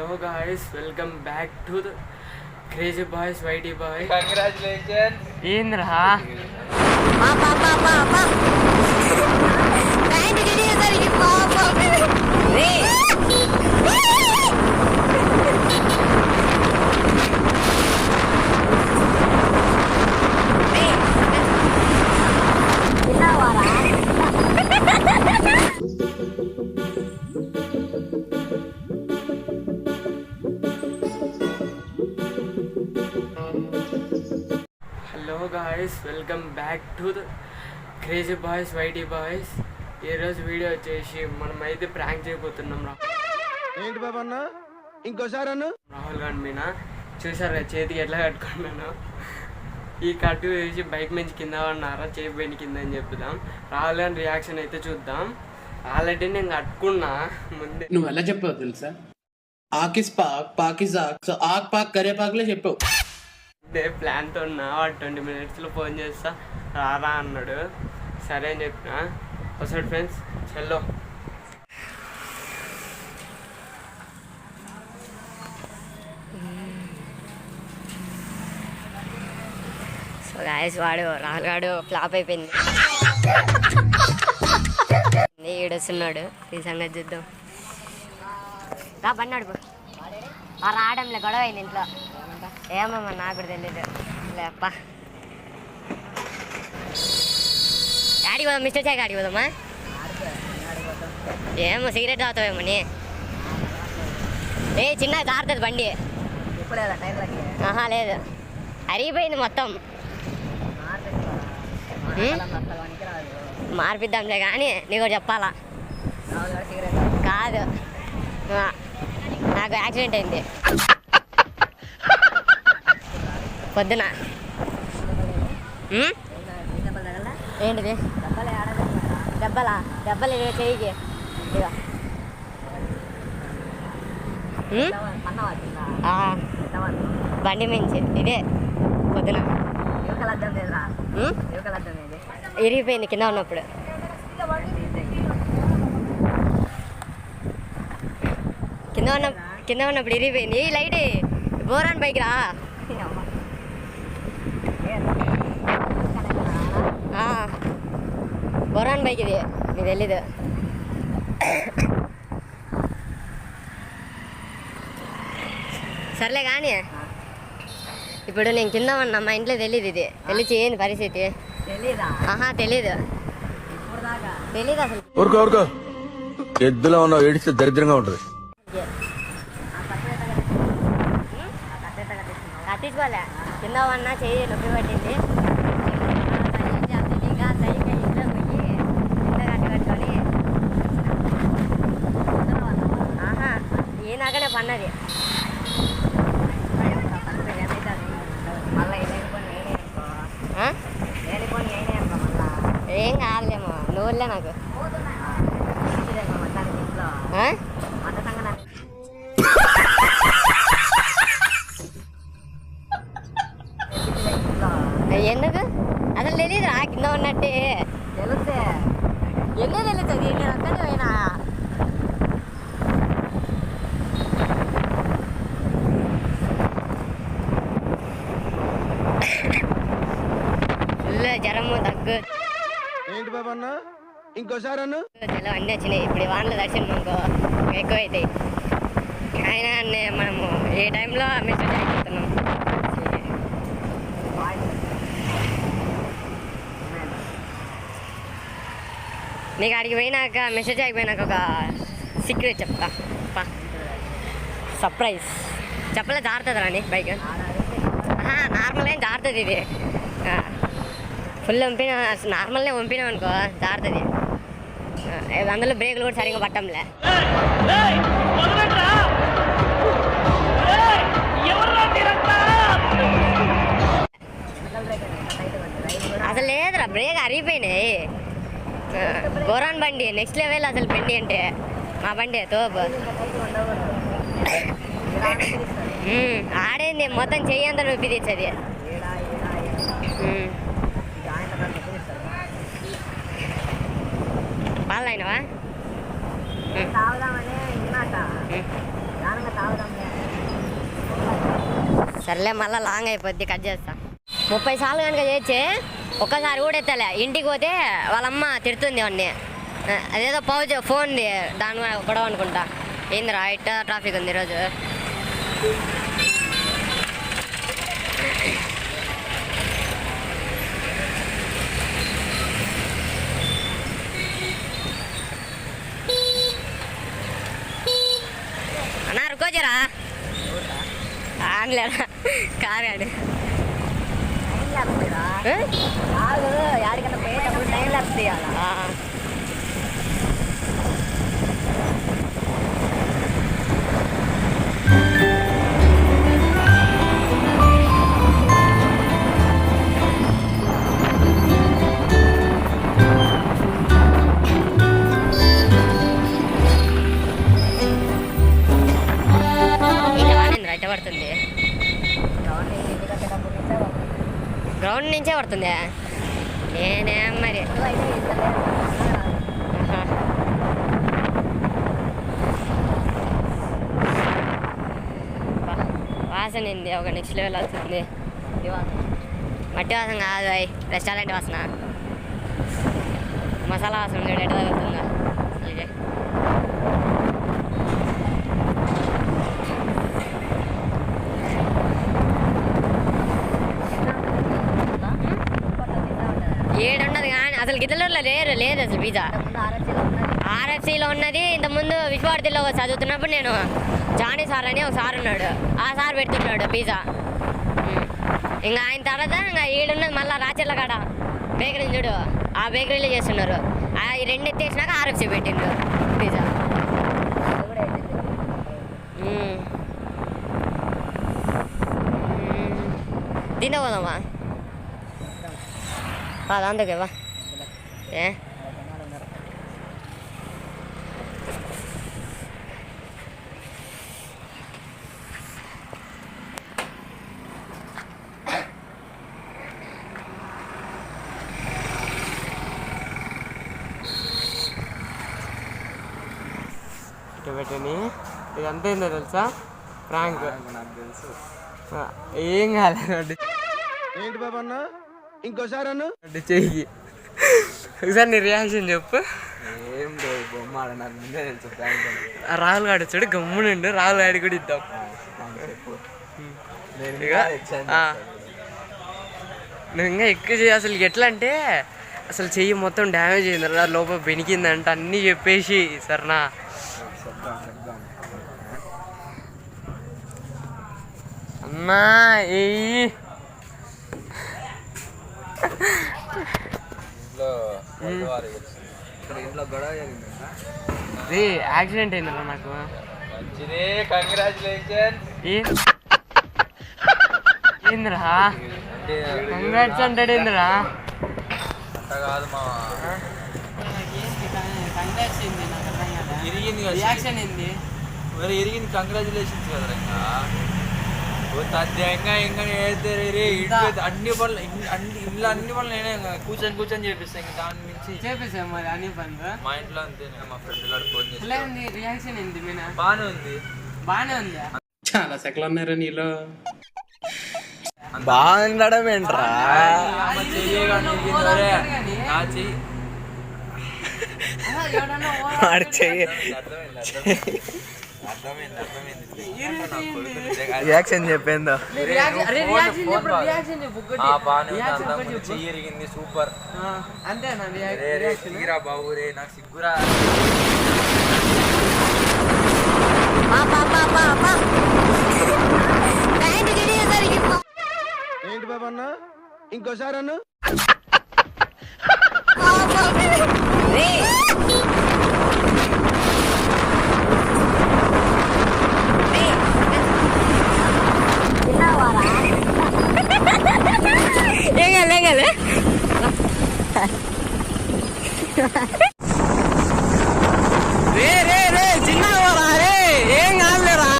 Hello guys welcome back to the crazy boys YT boy congratulations ఏంద్రా hello welcome back to the crazy boys YT boys. ఈరోజు video వచ్చేసి మనం అయితే prank చేయబోతున్నాం రా. ఏంటి బాబు అన్న? ఇంకోసారి అన్న? రాహుల్ గాంధీ మీద చూసారు కదా చేతికి ఎట్లా కట్టుకున్నాను? ఈ కట్టు వేసి బైక్ నుంచి కింద పడినారా చేయి పోయిన కింద అని చెప్దాం. రాహుల్ గాంధీ రియాక్షన్ అయితే చూద్దాం. ఆల్రెడీ నేను కట్టుకున్నా. ముందే నువ్వు ఎలా చెప్పావు తెలుసా? ఆకిస్ పాక్ పాకిస్ ఆక్ సో ఆక్ పాక్ కరే పాక్లే చెప్పావు. ఇదే ప్లాన్తో ఉన్నా వాడు ట్వంటీ మినిట్స్లో ఫోన్ చేస్తా రారా అన్నాడు. సరే అని చెప్పిన. వస్తాడు ఫ్రెండ్స్ చల్లో. సో గాయస్ వాడు రాగాడు ఫ్లాప్ అయిపోయింది. ఈడొస్తున్నాడు. ఈ సంగతి చూద్దాం. రా పన్నాడు పో రావడంలే గొడవ అయింది ఇంట్లో. ఏమమ్మా నాకు కూడా తెలియదు లేప్ప ఆడికి పోదాం మిస్టర్ చాయ్ ఆడికి పోదామా? ఏమో సిగరెట్ తాగుతావేమో నీ. ఏ చిన్న జారుతుంది బండి. ఆహా లేదు. అరిగిపోయింది మొత్తం? మార్పిద్దాంలే కానీ నీకు చెప్పాలా? కాదు. నాకు యాక్సిడెంట్ అయింది. పొద్దున. ఏంటిది? దెబ్బలా? దెబ్బలు ఇదిగో. బండి మించి. ఇదే పొద్దున. ఇరిగిపోయింది కింద ఉన్నప్పుడు. కింద ఉన్న కింద ఉన్నప్పుడు ఇరిగిపోయింది. ఈ లైట్. బోరాన్ బైక్ రా ఆ, బోరాన్ బైక్ ఇది. నీకు తెలీదు. సర్లే కానీ. ఇప్పుడు నేను కింద ఉన్నా మా ఇంట్లో తెలియదు ఇది. తెలిసి ఏంది పరిస్థితి. ఆహా తెలీదు. తెలీదు అసలు. ఊరుకో ఊరుకో. ఎద్దులో ఉన్నావు ఏడిస్తే దరిద్రంగా ఉంటుంది. కట్టించుకోలే. కింద ఉన్నా చెయ్యి నొప్పి పట్టింది ఇంకా సరిగ్గా ఇంట్లో పోయి కింద కట్టి కట్టుకొని ఆహా ఆ? ఏం కాదులేమో నువ్వులే నాకు? ఎందుకు? అసలు తెలీదు ఆ కింద ఉన్నట్టే. తెలుస్తే ఎందుకు తెలుస్తుంది నేను ఒక్కడే పోయినా ఫుల్ జ్వరము దగ్గు ఏంటి బాబు అన్న ఇంకోసారి అన్న? చాలా అన్నీ వచ్చినాయి. ఇప్పుడు ఈ వానలు దర్శనం అనుకో ఎక్కువ అవుతాయి అయినా మనము ఏ టైంలో మెసేజ్ అయిపోతున్నాం? నీకు అడిగి పోయినాక మెసేజ్ అయిపోయినాక ఒక సీక్రెట్ చెప్తా. పా. సర్ప్రైజ్ చెప్పలే జారుతుంది రాని బైక్? నార్మల్ ఏం జారుతుంది ఇది. ఫుల్ వంపిన నార్మల్నే వంపినాం అనుకో జారుతుంది. అందులో బ్రేకులు కూడా సరిగా పట్టంలే. అసలు లేదురా బ్రేక్ అరిగిపోయినాయి. గోరాన్ బండి నెక్స్ట్ లెవెల్ అసలు బండి అంటే. మా బండి తోపు. ఆడేంది మొత్తం చెయ్యి అంతా నొప్పి తెచ్చది అయినవా సర్లే మళ్ళా లాంగ్ అయిపోద్ది కట్ చేస్తా. ముప్పై సార్లు కనుక చేయొచ్చి ఒక్కసారి కూడా ఎత్తలే ఇంటికి పోతే వాళ్ళమ్మ తిడుతుంది వాడిని. అదేదో పౌచ్ ఫోన్ది. దాని గొడవ అనుకుంటా. ఏందిరా ఇట్ట ట్రాఫిక్ ఉంది ఈరోజు? అన్నా రుకోజరా ఆడలేరా కారు ఆడు యాడికన్నా పోయేటప్పుడు టైం ల్యాప్స్ తీయాలా నుంచే పడుతుంది. నేనేం మరి. వాసన ఏంది? ఒక నెక్స్ట్ లెవెల్ వస్తుంది. మట్టి వాసన కాదు అయ్. రెస్టారెంట్ వాసన. మసాలా వాసన ఎట్లా తగ్గుతుందా ఇదే ఏడున్నది కానీ లేదు లేరు లేదు అసలు పిజ్జా ఆర్ఎఫ్సిలో ఉన్నది ఇంతకుముందు విశ్వార్థిలో చదువుతున్నప్పుడు నేను జానీ సార్ అని ఒక సార్ ఉన్నాడు. ఆ సార్ పెడుతున్నాడు పిజ్జా ఇంకా ఆయన తర్వాత ఇంకా ఈడున్నది మళ్ళీ రాచెల్ల కాడ. బేకరీ చూడు ఆ బేకరీలో చేస్తున్నారు. ఆ ఈ రెండు ఎత్తేసినాక ఆర్ఎఫ్సి పెట్టిండు పిజ్జా ఉమ్. తిందా పోదామా పద. ఏ? పెట్టని. ఇదంతా ఏందో తెలుసా? ఫ్రాంక్ నాకు తెలుసు ఏం కాలేదు ఏంటి బాబు అన్న? ఇంకోసారి అన్న? చెయ్యి. ఒకసారి నీ రియాక్షన్ చెప్పు. ఏం లేదు బొమ్మ నాకు ముందే తెలుసు రాహుల్ గాడు వచ్చాడు గమ్మునుండు రాహుల్ గాడి కూడా ఇద్దాం. నువ్వు ఇంకా ఎక్కువ చేయి అసలు ఎట్లా అంటే అసలు చెయ్యి మొత్తం డ్యామేజ్ అయింది రా లోపల బెనికిందంట అన్నీ చెప్పేసి సరేనా? అమ్మా ఏయ్. ఇంట్లో గొడవ వచ్చింది ఇక్కడ ఇంట్లో గొడవ జరిగిందా? యాక్సిడెంట్ అయిందిరా నాకు. మంచిదే కంగ్రాచులేషన్ ఏ ఏందిరా? అంటే కంగ్రాట్స్ అంటాడు ఏందిరా? అంత కాదు మా ఇరిగింది రియాక్షన్ ఏంది? మరి ఇరిగింది కంగ్రాచులేషన్స్ కదా ఇంకా. ఓ తథ్యంగా ఇంకా ఏదైతే రే ఇటు అన్ని పనులు అన్ని ఇంట్లో అన్ని పనులు నేనే కూర్చొని కూర్చొని చేపిస్తాను ఇంకా దాని మించి. చేపేసాం మరి అని పనులు. మా ఇంట్లో అంతే మా ఫ్రెండ్ గారు ఫోన్ చేసి రియాక్షన్ ఏంది మీనా? బాగానే ఉంది. బాగానే ఉందా? చాలా సెకలు ఉన్నారా నీలో. బాగుండడం ఏంట్రా? చెయ్యి రియాక్షన్ చెప్పిందో? సూపర్. అంతేనా బాబు రే నాకు సిగ్గురా. ఏంటి బాబు అన్న? ఇంకోసారి అన్న?